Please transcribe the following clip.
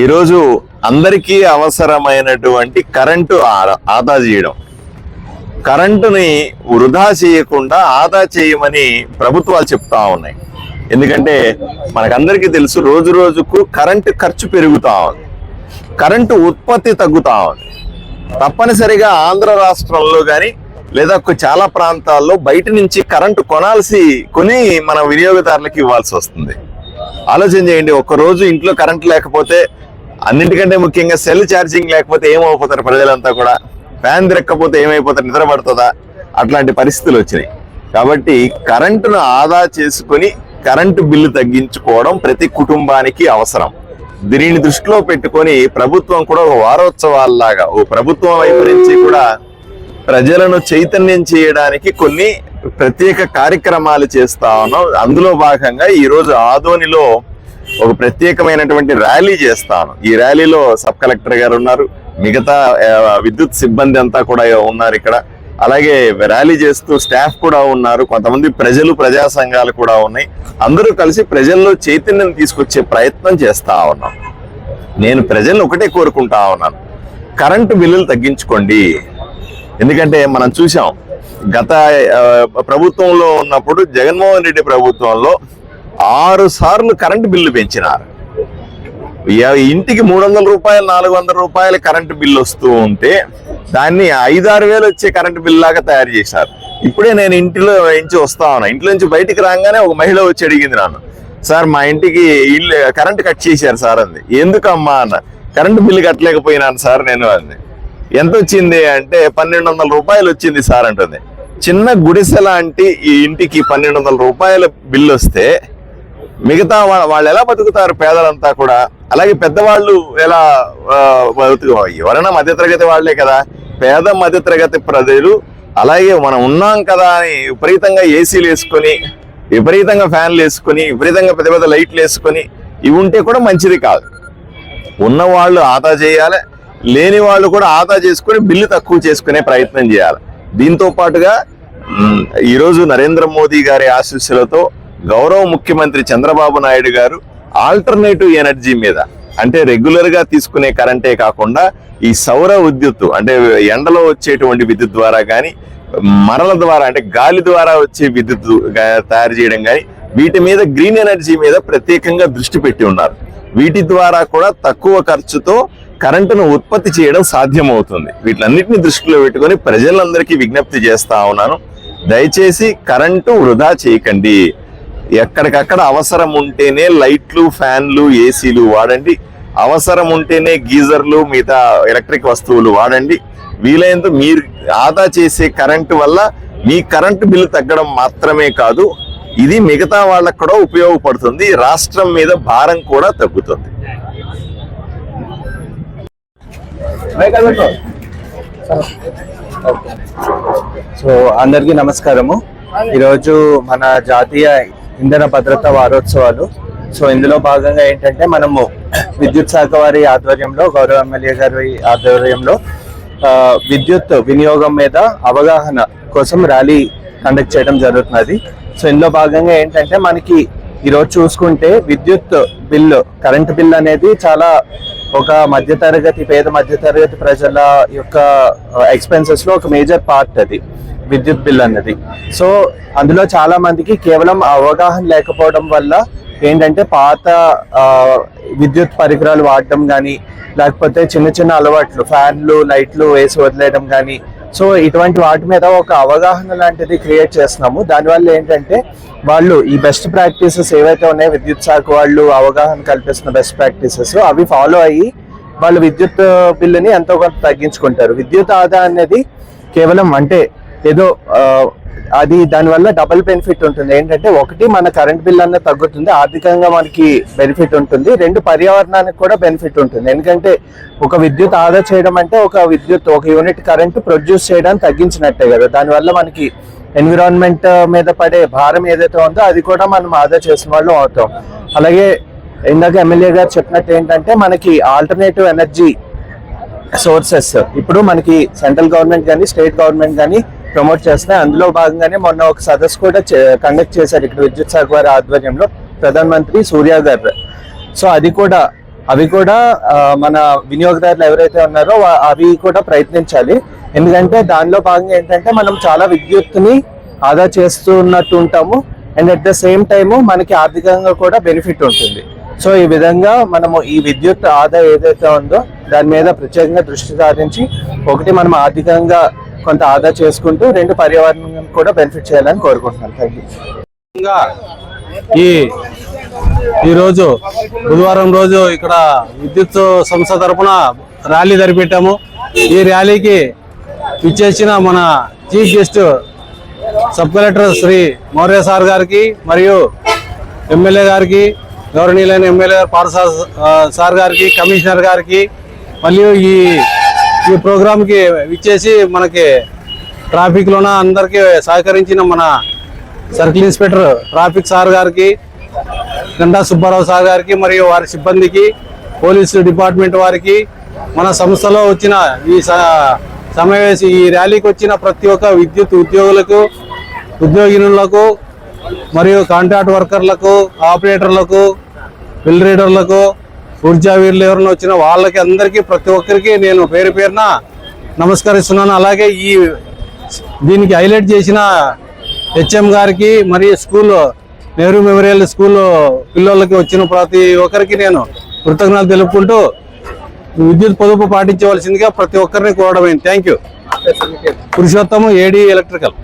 ఈరోజు అందరికీ అవసరమైనటువంటి కరెంటు ఆదా చేయడం. కరెంటుని వృధా చేయకుండా ఆదా చేయమని ప్రభుత్వాలు చెప్తా ఉన్నాయి. ఎందుకంటే మనకందరికీ తెలుసు రోజు రోజుకు కరెంటు ఖర్చు పెరుగుతా ఉంది. కరెంటు ఉత్పత్తి తగ్గుతా ఉంది. తప్పనిసరిగా ఆంధ్ర రాష్ట్రంలో కానీ లేదా చాలా ప్రాంతాల్లో బయట నుంచి కరెంటు కొనాల్సి కొని మన వినియోగదారులకు ఇవ్వాల్సి వస్తుంది. ఆలోచన చేయండి ఒక్కరోజు ఇంట్లో కరెంట్ లేకపోతే అన్నింటికంటే ముఖ్యంగా సెల్ ఛార్జింగ్ లేకపోతే ఏమైపోతారు ప్రజలంతా కూడా? ఫ్యాన్ తిరక్కపోతే ఏమైపోతారు? నిద్ర పడుతుందా? అట్లాంటి పరిస్థితులు వచ్చినాయి. కాబట్టి కరెంటును ఆదా చేసుకొని కరెంటు బిల్లు తగ్గించుకోవడం ప్రతి కుటుంబానికి అవసరం. దీనిని దృష్టిలో పెట్టుకొని ప్రభుత్వం కూడా ఒక వారోత్సవాల్లాగా ఓ ప్రభుత్వం వైపు నుంచి కూడా ప్రజలను చైతన్యం చేయడానికి కొన్ని ప్రత్యేక కార్యక్రమాలు చేస్తా ఉన్నాం అందులో భాగంగా ఈరోజు ఆదోనిలో ఒక ప్రత్యేకమైనటువంటి ర్యాలీ చేస్తాను ఈ ర్యాలీలో సబ్ కలెక్టర్ గారు ఉన్నారు. మిగతా విద్యుత్ సిబ్బంది అంతా కూడా ఉన్నారు ఇక్కడ. అలాగే ర్యాలీ చేస్తూ స్టాఫ్ కూడా ఉన్నారు. కొంతమంది ప్రజలు ప్రజా సంఘాలు కూడా ఉన్నాయి. అందరూ కలిసి ప్రజల్లో చైతన్యం తీసుకొచ్చే ప్రయత్నం చేస్తా ఉన్నాం. నేను ప్రజలను ఒకటే కోరుకుంటా ఉన్నాను. కరెంటు బిల్లులు తగ్గించుకోండి. ఎందుకంటే మనం చూసాం గత ప్రభుత్వంలో ఉన్నప్పుడు జగన్మోహన్ రెడ్డి ప్రభుత్వంలో ఆరు సార్లు కరెంటు బిల్లు పెంచినారు. ఇంటికి మూడు వందల రూపాయలు నాలుగు వందల రూపాయల కరెంటు బిల్లు వస్తూ ఉంటే దాన్ని ఐదారు వేలు వచ్చే కరెంటు బిల్ లాగా తయారు చేశారు. ఇప్పుడే నేను ఇంటిలో నుంచి వస్తా ఉన్నా. ఇంట్లో నుంచి బయటికి రాగానే ఒక మహిళ వచ్చి అడిగింది నన్ను సార్ మా ఇంటికి ఇల్లు కరెంట్ కట్ చేశారు సార్ అంది. ఎందుకమ్మా అన్న కరెంటు బిల్లు కట్టలేకపోయినాను సార్ నేను అంది. ఎంత వచ్చింది అంటే పన్నెండు వందల రూపాయలు వచ్చింది సార్ అంటుంది. చిన్న గుడిసె లాంటి ఈ ఇంటికి పన్నెండు వందల రూపాయల బిల్లు వస్తే మిగతా వాళ్ళు ఎలా బతుకుతారు పేదలంతా కూడా? అలాగే పెద్దవాళ్ళు ఎలా బతుకు ఎవరైనా మధ్యతరగతి వాళ్ళే కదా. పేద మధ్యతరగతి ప్రజలు అలాగే మనం ఉన్నాం కదా అని విపరీతంగా ఏసీలు వేసుకొని విపరీతంగా ఫ్యాన్లు వేసుకొని విపరీతంగా పెద్ద పెద్ద లైట్లు వేసుకొని ఇవి ఉంటే కూడా మంచిది కాదు. ఉన్న వాళ్ళు ఆదా చేయాలి లేని వాళ్ళు కూడా ఆదా చేసుకొని బిల్లు తక్కువ చేసుకునే ప్రయత్నం చేయాలి. దీంతో పాటుగా ఈరోజు నరేంద్ర మోదీ గారి ఆశీస్సులతో గౌరవ ముఖ్యమంత్రి చంద్రబాబు నాయుడు గారు ఆల్టర్నేటివ్ ఎనర్జీ మీద అంటే రెగ్యులర్గా తీసుకునే కరెంటే కాకుండా ఈ సౌర విద్యుత్తు అంటే ఎండలో వచ్చేటువంటి విద్యుత్ ద్వారా కానీ మరల ద్వారా అంటే గాలి ద్వారా వచ్చే విద్యుత్ తయారు చేయడం కానీ వీటి మీద గ్రీన్ ఎనర్జీ మీద ప్రత్యేకంగా దృష్టి పెట్టి ఉన్నారు. వీటి ద్వారా కూడా తక్కువ ఖర్చుతో కరెంటును ఉత్పత్తి చేయడం సాధ్యమవుతుంది. వీటిలన్నిటిని దృష్టిలో పెట్టుకొని ప్రజలందరికీ విజ్ఞప్తి చేస్తా ఉన్నాను. దయచేసి కరెంటు వృధా చేయకండి. ఎక్కడికక్కడ అవసరం ఉంటేనే లైట్లు ఫ్యాన్లు ఏసీలు వాడండి. అవసరం ఉంటేనే గీజర్లు మిగతా ఎలక్ట్రిక్ వస్తువులు వాడండి. వీలైనంత మీరు ఆదా చేసే కరెంటు వల్ల మీ కరెంటు బిల్లు తగ్గడం మాత్రమే కాదు ఇది మిగతా వాళ్ళకు కూడా ఉపయోగపడుతుంది. రాష్ట్రం మీద భారం కూడా తగ్గుతుంది. సో అందరికీ నమస్కారము. ఈరోజు మన జాతీయ ఇంధన భద్రత వారోత్సవాలు. సో ఇందులో భాగంగా ఏంటంటే మనము విద్యుత్ శాఖ వారి ఆధ్వర్యంలో గౌరవ ఎమ్మెల్యే గారి ఆధ్వర్యంలో ఆ, విద్యుత్ వినియోగం మీద అవగాహన కోసం ర్యాలీ కండక్ట్ చేయడం జరుగుతున్నది. సో ఇందులో భాగంగా ఏంటంటే మనకి ఈరోజు చూసుకుంటే విద్యుత్ బిల్లు కరెంట్ బిల్ అనేది చాలా ఒక మధ్యతరగతి పేద మధ్యతరగతి ప్రజల యొక్క ఎక్స్పెన్సెస్లో ఒక మేజర్ పార్ట్ అది విద్యుత్ బిల్ అన్నది. సో అందులో చాలా మందికి కేవలం అవగాహన లేకపోవడం వల్ల ఏంటంటే పాత విద్యుత్ పరికరాలు వాడటం కానీ లేకపోతే చిన్న చిన్న అలవాట్లు ఫ్యాన్లు లైట్లు వేసి వదిలేయడం కానీ సో ఇటువంటి వాటి మీద ఒక అవగాహన లాంటిది క్రియేట్ చేస్తున్నాము. దానివల్ల ఏంటంటే వాళ్ళు ఈ బెస్ట్ ప్రాక్టీసెస్ ఏవైతే ఉన్నాయో విద్యుత్ శాఖ వాళ్ళు అవగాహన కల్పిస్తున్న బెస్ట్ ప్రాక్టీసెస్ అవి ఫాలో అయ్యి వాళ్ళు విద్యుత్ బిల్లుని ఎంతో కొంత తగ్గించుకుంటారు. విద్యుత్ ఆదా అనేది కేవలం అంటే ఏదో అది దానివల్ల డబుల్ బెనిఫిట్ ఉంటుంది. ఏంటంటే ఒకటి మన కరెంట్ బిల్ అన్న తగ్గుతుంది ఆర్థికంగా మనకి బెనిఫిట్ ఉంటుంది. రెండు పర్యావరణానికి కూడా బెనిఫిట్ ఉంటుంది. ఎందుకంటే ఒక విద్యుత్ ఆదా చేయడం అంటే ఒక విద్యుత్ ఒక యూనిట్ కరెంట్ ప్రొడ్యూస్ చేయడానికి తగ్గించినట్టే కదా. దానివల్ల మనకి ఎన్విరాన్మెంట్ మీద పడే భారం ఏదైతే ఉందో అది కూడా మనం ఆదా చేసిన వాళ్ళు అవుతాం. అలాగే ఇందాక ఎమ్మెల్యే గారు చెప్పినట్టు ఏంటంటే మనకి ఆల్టర్నేటివ్ ఎనర్జీ సోర్సెస్ ఇప్పుడు మనకి సెంట్రల్ గవర్నమెంట్ కానీ స్టేట్ గవర్నమెంట్ కానీ ప్రమోట్ చేస్తున్నాయి. అందులో భాగంగానే మొన్న ఒక సదస్సు కూడా కండక్ట్ చేశారు ఇక్కడ విద్యుత్ శాఖ వారి ఆధ్వర్యంలో ప్రధానమంత్రి సూర్య గారు సో అది కూడా అవి కూడా మన వినియోగదారులు ఎవరైతే ఉన్నారో అవి కూడా ప్రయత్నించాలి. ఎందుకంటే దానిలో భాగంగా ఏంటంటే మనం చాలా విద్యుత్ని ఆదా చేస్తున్నట్టు ఉంటాము. And at the same time మనకి ఆర్థికంగా కూడా బెనిఫిట్ ఉంటుంది. సో ఈ విధంగా మనము ఈ విద్యుత్ ఆదా ఏదైతే ఉందో దాని మీద ప్రత్యేకంగా దృష్టి సారించి ఒకటి మనం ఆర్థికంగా కొంత ఆదా చేసుకుంటూ రెండు పర్యావరణం కూడా బెనిఫిట్ చేయాలని కోరుకుంటున్నాను. థ్యాంక్ యూ ఈ ఈరోజు బుధవారం రోజు ఇక్కడ విద్యుత్ సంస్థ తరఫున ర్యాలీ జరిపెట్టాము. ఈ ర్యాలీకి ఇచ్చేసిన మన chief guest sub collector Shri Maurya sir గారికి మరియు ఎమ్మెల్యే గారికి గౌరవనీయులైన ఎమ్మెల్యే గారు పార్సా సార్ గారికి కమిషనర్ గారికి మరియు ఈ ఈ ప్రోగ్రాంకి ఇచ్చేసి మనకి ట్రాఫిక్లోన అందరికీ సహకరించిన మన సర్కిల్ ఇన్స్పెక్టర్ ట్రాఫిక్ సార్ గారికి గండా సుబ్బారావు సార్ గారికి మరియు వారి సిబ్బందికి పోలీసు డిపార్ట్మెంట్ వారికి మన సంస్థలో వచ్చిన ఈ స- సమావేశ ఈ ర్యాలీకి వచ్చిన ప్రతి ఒక్క విద్యుత్ ఉద్యోగులకు ఉద్యోగినులకు మరియు కాంట్రాక్ట్ వర్కర్లకు ఆపరేటర్లకు బిల్ రీడర్లకు ఊర్జా వీరులు ఎవరైనా వచ్చిన వాళ్ళకి అందరికీ ప్రతి ఒక్కరికి నేను పేరు పేరున నమస్కరిస్తున్నాను. అలాగే ఈ దీనికి హైలైట్ చేసిన హెచ్ఎం గారికి మరియు స్కూల్ నెహ్రూ మెమోరియల్ స్కూల్ పిల్లలకి వచ్చిన ప్రతి ఒక్కరికి నేను కృతజ్ఞతలు తెలుపుకుంటూ విద్యుత్ పొదుపు పాటించవలసిందిగా ప్రతి ఒక్కరిని కోరడమైంది. Thank you Purushottam A D electrical